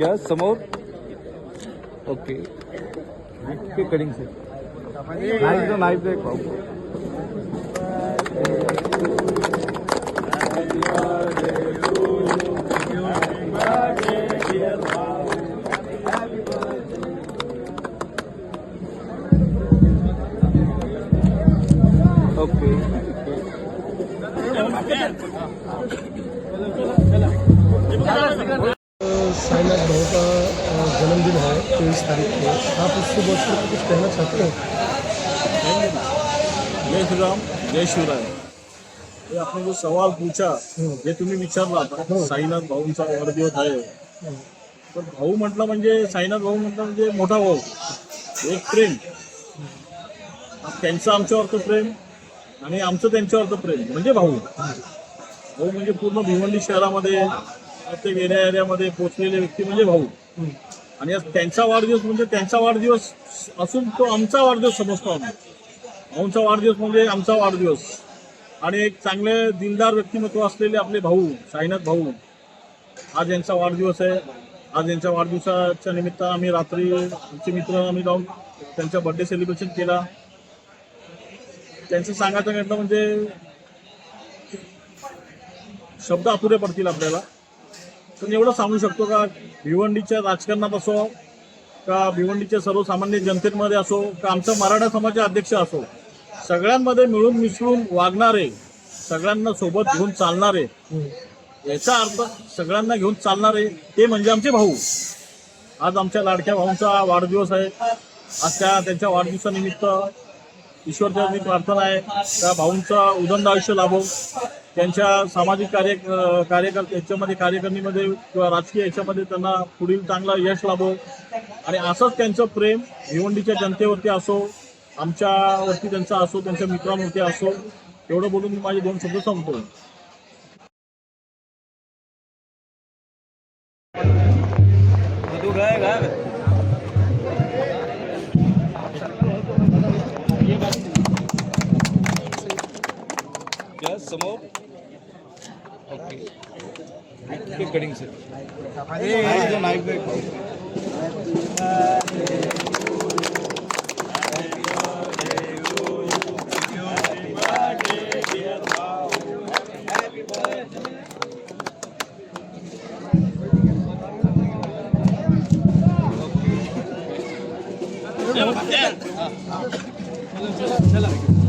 क्या? समोर okay cutting से नाईफ दो भाऊ ओके साईनाथ तारीख को आप उस शुभ अवसर पर कुछ कहना चाहते हो? जय श्रीराम जय शिवराय। हे आपण जो सवाल पूछा जे तुम्ही विचारला आता, साईनाथ भाऊंचा वाढदिवस आहे. तर भाऊ म्हटलं म्हणजे साईनाथ भाऊ म्हटलं म्हणजे मोठा भाऊ. एक प्रेम. त्यांचं आमच्यावरचं प्रेम आणि आमचं त्यांच्यावरचं प्रेम म्हणजे भाऊ. भाऊ म्हणजे पूर्ण भिवंडी शहरामध्ये प्रत्येक एरिया एरियामध्ये पोचलेले व्यक्ती म्हणजे भाऊ. आणि आज त्यांचा वाढदिवस म्हणजे त्यांचा वाढदिवस असून तो आमचा वाढदिवस समजतो आम्ही. भाऊंचा वाढदिवस म्हणजे आमचा वाढदिवस. आणि एक चांगले दिलदार व्यक्तिमत्व असलेले आपले भाऊ साईनाथ भाऊ आज यांचा वाढदिवस आहे आज यांच्या वाढदिवसाच्या निमित्त आम्ही रात्री आमचे मित्र आम्ही जाऊन त्यांचा बर्थडे सेलिब्रेशन केला. त्यांचं सांगायचं म्हटलं म्हणजे शब्द अपुरे पडतील आपल्याला. तुम्ही एवढं सांगू शकतो का? भिवंडीच्या राजकारणात असो का भिवंडीच्या सर्वसामान्य जनतेमध्ये असो का आमचा मराठा समाजाचे अध्यक्ष असो सगळ्यांमध्ये मिळून मिसळून वागणारे सगळ्यांना सोबत घेऊन चालणारे याचा अर्थ सगळ्यांना घेऊन चालणारे ते म्हणजे आमचे भाऊ. आज आमच्या लाडक्या भाऊंचा वाढदिवस आहे. आज त्या त्यांच्या वाढदिवसानिमित्त ईश्वरच्या प्रार्थना आहे. त्या भाऊंचा उदंड आयुष्य लाभो. त्यांच्या सामाजिक कार्य कार्यकर्ते याच्यामध्ये कार्यकारिणीमध्ये किंवा राजकीय याच्यामध्ये त्यांना पुढील चांगला यश लाभो. आणि असंच त्यांचं प्रेम भिवंडीच्या जनतेवरती असो आमच्यावरती त्यांचा असो त्यांच्या मित्रांवरती असो एवढं बोलून मी माझे दोन शब्द संपतो तू काय That's the. Okay. Keep cutting, sir. Yeah. Yeah. Yeah. Yeah. Yeah.